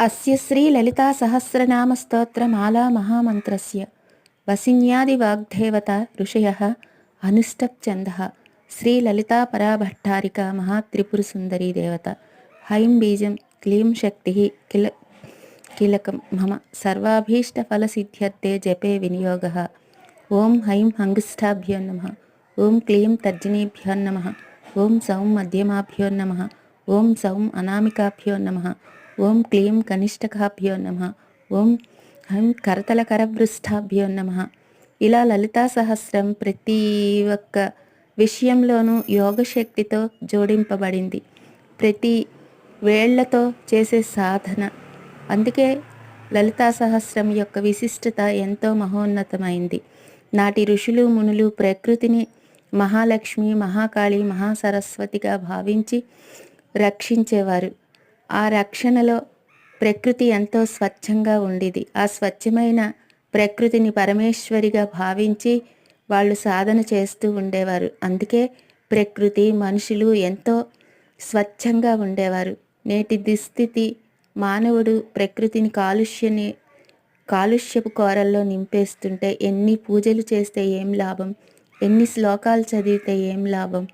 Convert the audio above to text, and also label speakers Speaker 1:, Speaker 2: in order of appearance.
Speaker 1: అస్య శ్రీ లలితా సహస్రనామ స్తోత్ర మాలా మహామంత్రస్య వసిన్యాది వాగ్దేవత ఋషయ అనుష్టఛంద శ్రీ లలితా పరాభట్టారిక మహాత్రిపుర సుందరీ దేవత. హైం బీజం క్లీం శక్తి కిల కీలకం మమ సర్వాభీష్టఫలసిద్ధ్యర్థే జపే వినియోగ. ఓం హైం హంగుష్ఠాభ్యో నమ. ఓం క్లీం తర్జనీభ్యో నమ. ఓం సౌం మధ్యమాభ్యో నమ. ఓం సౌం అనామికాభ్యో నమ. ఓం క్లీం కనిష్టకాభ్యో నమ. ఓం హం కరతలకరవృష్టాభ్యో నమ. ఇలా లలితా సహస్రం ప్రతి ఒక్క విషయంలోనూ యోగశక్తితో జోడింపబడింది. ప్రతి వేళ్ళతో చేసే సాధన. అందుకే లలితా సహస్రం యొక్క విశిష్టత ఎంతో మహోన్నతమైంది. నాటి ఋషులు మునులు ప్రకృతిని మహాలక్ష్మి మహాకాళి మహాసరస్వతిగా భావించి రక్షించేవారు. ఆ రక్షణలో ప్రకృతి ఎంతో స్వచ్ఛంగా ఉండేది. ఆ స్వచ్ఛమైన ప్రకృతిని పరమేశ్వరిగా భావించి వాళ్ళు సాధన చేస్తూ ఉండేవారు. అందుకే ప్రకృతి మనుషులు ఎంతో స్వచ్ఛంగా ఉండేవారు. నేటి దుస్థితి మానవుడు ప్రకృతిని కాలుష్యని కాలుష్యపు కోరల్లో నింపేస్తుంటే ఎన్ని పూజలు చేస్తే ఏం లాభం? ఎన్ని శ్లోకాలు చదివితే ఏం లాభం?